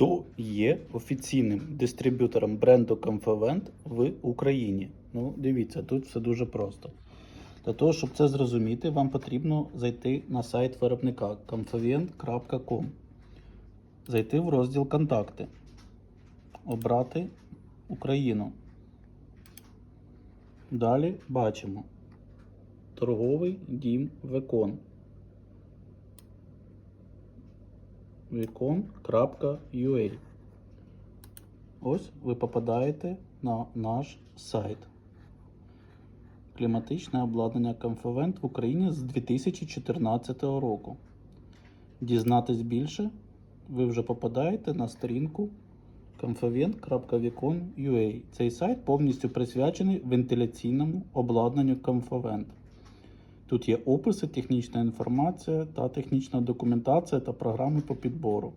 Хто є офіційним дистриб'ютором бренду Comfavent в Україні? Ну, дивіться, тут все дуже просто. Для того, щоб це зрозуміти, вам потрібно зайти на сайт виробника comfavent.com, зайти в розділ Контакти, обрати Україну. Далі бачимо торговий дім Векон. Вікон.ua. Ось ви попадаєте на наш сайт. Кліматичне обладнання Comfavent в Україні з 2014 року. Дізнатись більше, ви вже попадаєте на сторінку comfavent.vicon.ua. Цей сайт повністю присвячений вентиляційному обладнанню Comfavent. Тут є описи, технічна інформація та технічна документація та програми по підбору.